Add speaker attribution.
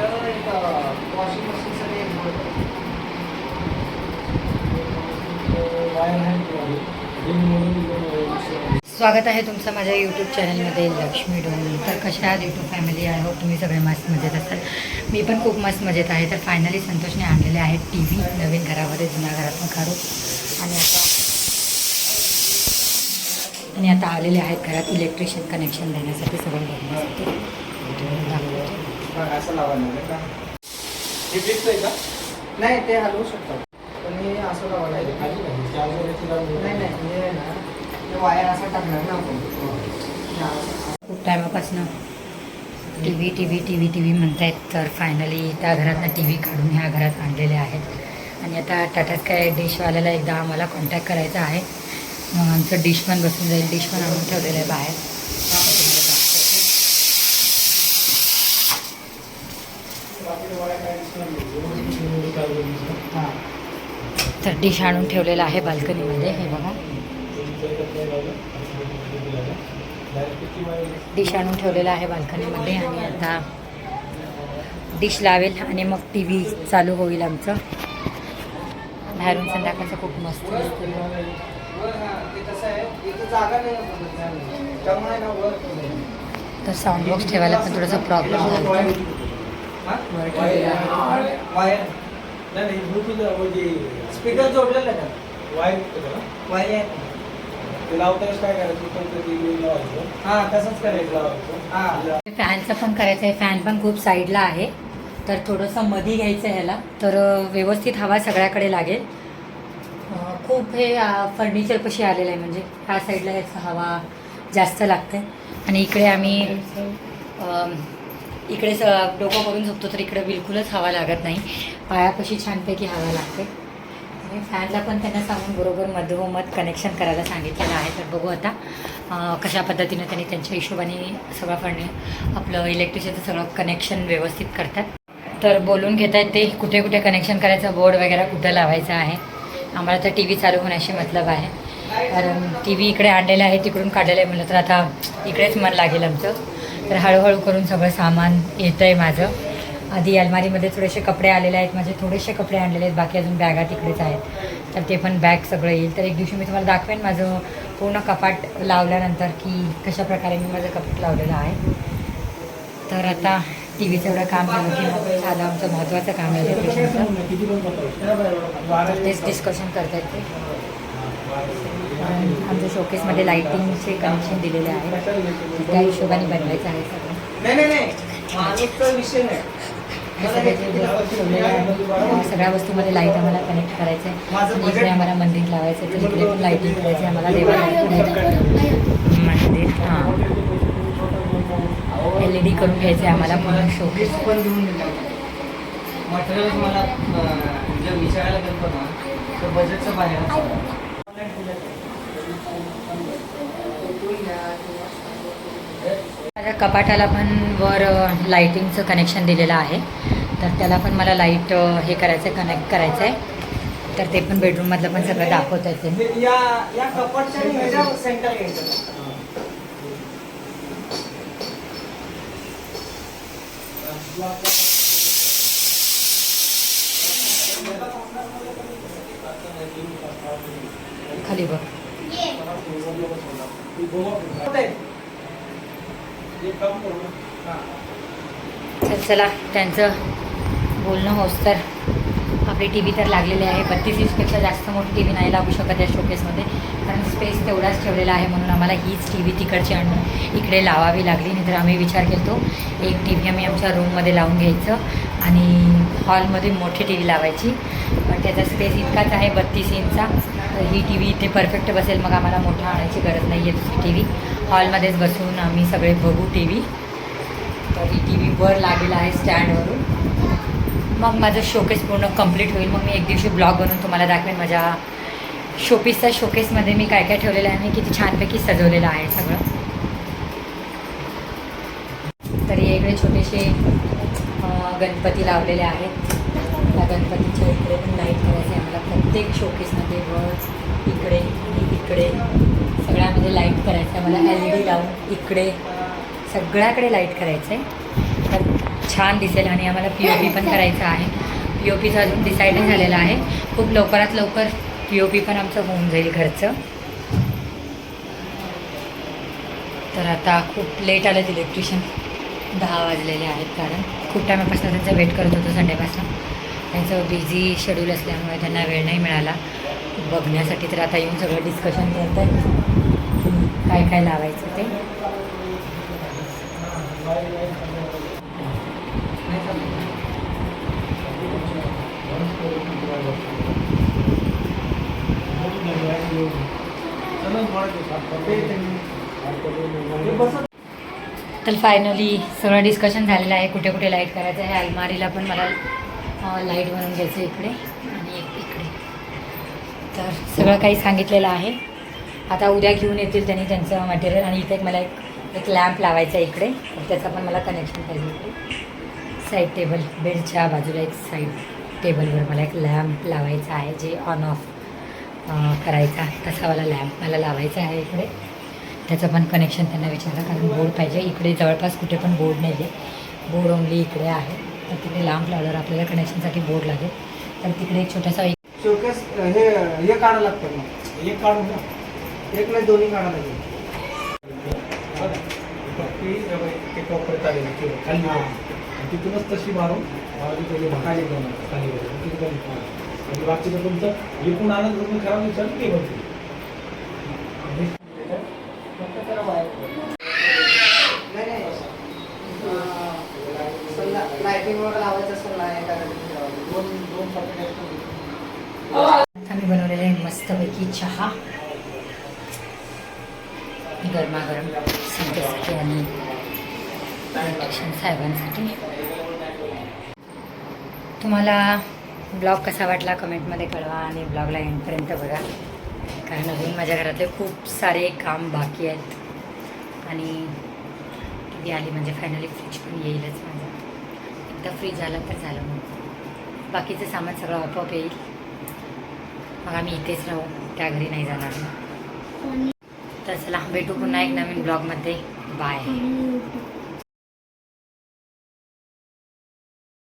Speaker 1: Washing मशीनसाठी
Speaker 2: स्वागत आहे तुमचं माझ्या यूट्यूब चॅनलमध्ये लक्ष्मी डोन तर कशा आहात यूट्यूब फॅमिली आय होप तुम्ही सगळे मस्त मजेत असाल. मी पण खूप मस्त मजेत आहे. तर फायनली संतोषने आणलेले आहेत टी व्ही नवीन घरामध्ये जुन्या घरातून काढू आणि आता आणि आता आलेले आहेत घरात इलेक्ट्रिशियन कनेक्शन देण्यासाठी सगळं बघण्यासाठी दाखवते.
Speaker 1: असं लावायला का?
Speaker 3: हे फिक्स आहे का?
Speaker 1: नाही ते हलवू शकतात. पण हे असं लावायला
Speaker 3: नाही,
Speaker 1: लागेल.
Speaker 3: खाली नाही चार्जरची लावून
Speaker 1: नाही नाही हे आहे ना ते वायर असं टाकणार ना आपण. हे.
Speaker 2: खूप टायमापासून T V T V T V T V म्हणतायत तर फायनली त्या घरातनं टी व्ही काढून ह्या घरात आणलेले आहेत. आणि आता टाटा स्काय डिशवाल्याला एकदा आम्हाला कॉन्टॅक्ट करायचा आहे. मग आमचं डिश पण बसून जाईल. डिश पण आणून ठेवलेलं आहे बाहेर तुम्हाला दाखवते.
Speaker 1: हां
Speaker 2: तर डिश आणून ठेवलेलं आहे बाल्कनीमध्ये हे बघा डिश आणून ठेवलेलं आहे बाल्कनीमध्ये आणि आता डिश लावेल आणि मग टी व्ही चालू होईल आमचं बाहेरून संध्याकाळचं खूप मस्त
Speaker 1: वर
Speaker 2: तर साऊंड बॉक्स ठेवायला पण थोडासा प्रॉब्लेम झाला
Speaker 1: स्पीकर जोडलेलं आहे का?
Speaker 3: वायर ना
Speaker 1: वायर आहे.
Speaker 3: ते लावतानाच काय करायचं? पण ते लावायचं.
Speaker 1: हां तसंच करायचं.
Speaker 3: लावायचं.
Speaker 1: हां.
Speaker 2: फॅनचं पण करायचं आहे. फॅन पण खूप साईडला आहे. तर थोडंसं मधी घ्यायचं आहे ह्याला. तर व्यवस्थित हवा सगळ्याकडे लागेल. खूप हे फर्निचर कशी आलेलं आहे. म्हणजे ह्या साईडला ह्याचं हवा जास्त लागते आणि इकडे आम्ही इकडे स डोकं करून झोपतो तर इकडे बिलकुलच हवा लागत नाही. पायापाशी छानपैकी हवा लागते. आणि फॅनला पण त्यांना सांगून बरोबर मधोमध कनेक्शन करायला सांगितलेलं आहे. तर बघू आता कशा पद्धतीने त्यांनी त्यांच्या हिशोबाने सगळं फर्नि आपलं इलेक्ट्रिशियनचं सगळं कनेक्शन व्यवस्थित करतात. तर बोलून घेत आहेत ते कुठे कुठे कनेक्शन करायचं बोर्ड वगैरे कुठं लावायचं आहे? आम्हाला तर टी व्ही चालू होण्याशी मतलब आहे. कारण टी व्ही इकडे आणलेलं आहे तिकडून काढलेलं आहे म्हटलं तर आता इकडेच मन लागेल आमचं. तर हळूहळू करून सगळं सामान येतं आहे माझं. आधी अलमारीमध्ये थोडेसे कपडे आलेले आहेत माझे थोडेसे कपडे आणलेले आहेत बाकी अजून बॅगा तिकडेच आहेत. तर ते पण बॅग सगळं येईल. तर एक दिवशी मी तुम्हाला दाखवेन माझं पूर्ण कपाट लावल्यानंतर की कशा प्रकारे मी माझं कपाट लावलेलं आहे. तर आता टी व्हीचं एवढं काम झालं की मग झालं आमचं महत्त्वाचं काम आहे तेच डिस्कशन करतायत ते. आमच्या शोकेसमध्ये लाईटिंगचे कनेक्शन दिलेले आहे त्या हिशोबाने बनवायचं आहे सगळं.
Speaker 1: विषय नाही.
Speaker 2: जे वस्तू आहेत सगळ्या वस्तूमध्ये लाइट आम्हाला कनेक्ट करायचं आहे इकडे आम्हाला मंदिर लावायचं आहे तर इकडे पण लाईटिंग करायची आहे आम्हाला देवाला. मंदिर हां. एल ई डी करून घ्यायचं आहे आम्हाला पूर्ण
Speaker 1: पण घेऊन मटेरियल मला जर विचारायला गेलो ना तर बजेटचं बाहेर
Speaker 2: माझ्या कपाटाला पण वर लाईटिंगचं कनेक्शन दिलेलं आहे. तर त्याला पण मला लाइट हे करायचं आहे कनेक्ट करायचं आहे तर ते पण बेडरूममधलं पण सगळं दाखवता येते.
Speaker 1: ते
Speaker 2: खाली बघ
Speaker 1: कुठे?
Speaker 3: एक काम करू ना
Speaker 1: हां.
Speaker 2: तर चला त्यांचं बोलणं होस तर. आपली टी व्ही तर लागलेली आहे. बत्तीस इंचपेक्षा जास्त मोठी टी व्ही नाही लागू शकत या शोकेसमध्ये कारण स्पेस तेवढाच ठेवलेला आहे म्हणून आम्हाला हीच टी व्ही तिकडची आणून इकडे लावावी लागली. नाही तर आम्ही विचार केलतो एक टी व्ही आम्ही आमच्या रूममध्ये लावून घ्यायचं आणि हॉलमध्ये मोठी टी व्ही लावायची. पण त्याचा स्पेस इतकाच आहे बत्तीस इंचचा. ही टी व्ही इथे परफेक्ट बसेल मग आम्हाला मोठा आणायची गरज नाही आहे दुसरी टी व्ही हॉलमध्येच बसून आम्ही सगळे बघू टी व्ही तर ही टी व्ही वर लागेल आहे स्टँडवरून मग माझं शोकेस पूर्ण कंप्लीट होईल. मग मी एक दिवशी ब्लॉग बनवून तुम्हाला दाखवेन माझ्या शोपीसच्या शोकेसमध्ये मी काय काय ठेवलेलं आहे आणि किती छानपैकी सजवलेलं आहे सगळं. तर इकडे छोटेसे गणपती लावलेले आहेत. त्या गणपतीच्या इकडे पण लाइट करायचे आहे. प्रत्येक शोकेसमध्ये बस इकडे इकडे सगळ्यामध्ये लाइट करायचं आहे. मला एल ई डी लावून इकडे सगळ्याकडे लाइट करायचं आहे तर छान दिसेल आणि आम्हाला पी ओ पी पण करायचं आहे. पी ओ पीचं अजून डिसाईड झालेलं आहे. खूप लवकरात लवकर पी ओ पी पण आमचं होऊन जाईल घरचं. तर आता खूप लेट आलं इलेक्ट्रिशियन दहा वाजलेले आहेत कारण. खूप टायमापासून त्यांचा वेट करत होतो संडेपासून. त्यांचं बिझी शेड्यूल असल्यामुळे त्यांना वेळ नाही मिळाला. बघण्यासाठी तर आता येऊन सगळं डिस्कशन करत आहेत काय काय लावायचं ते. तर फायनली सगळं डिस्कशन झालेलं आहे. कुठे कुठे लाइट करायचं आहे? अलमारीला पण मला लाइट बनवून घ्यायचं इकडे आणि एक इकडे. तर सगळं काही सांगितलेलं आहे. आता उद्या घेऊन येतील त्यांनी त्यांचं मटेरियल आणि इथे एक मला एक एक लॅम्प लावायचा आहे इकडे. तर त्याचं पण मला कनेक्शन पाहिजे इकडे. साईड टेबल बेडच्या बाजूला एक साईड टेबलवर मला एक लॅम्प लावायचा आहे जे ऑन ऑफ करायचा. तसा मला लॅम्प मला लावायचा आहे इकडे. त्याचं पण कनेक्शन त्यांना विचारलं कारण बोर्ड पाहिजे. इकडे जवळपास कुठे पण बोर्ड नाही आहे बोर्ड ओनली इकडे आहे. तर तिकडे लांब लावल्यावर आपल्याला कनेक्शनसाठी बोर्ड लागेल. तर तिकडे एक छोटासा एक
Speaker 1: शोकेस हे हे काढावं लागतं मग.
Speaker 3: एक काढून द्या.
Speaker 1: एक नाही दोन्ही काढावं लागेल.
Speaker 3: पट्टी ते कोपऱ्यात आलेली किंवा खाली आणि तिथूनच तशी मारून तिथे खाली. आणि बाकीचं तुमचं एकूण आनंद तुम्ही खराब विचार ते बनते
Speaker 1: फक्त त्याला वायर नाही नाही समजा लायटिंग वगैरे लावायचं असेल ना एखाद्या दिवशी लावायचं. दोन दोन फक्त
Speaker 2: आम्ही बनवलेलं आहे मस्तपैकी चहा. गरमागरम संतेसाठी आणि साहेबांसाठी. तुम्हाला ब्लॉग कसा वाटला कमेंटमध्ये कळवा आणि ब्लॉगला एंडपर्यंत बघा. कारण अजून माझ्या घरातले खूप सारे काम बाकी आहेत. आणि ती आली म्हणजे फायनली फ्रीज पण येईलच माझं. एकदा फ्रीज झालं तर झालं मग. बाकीचं सामान सगळं आपोआप येईल. मग आम्ही इथेच राहू. त्या घरी नाही जाणार तर चला भेटू पुन्हा एक नवीन ब्लॉगमध्ये बाय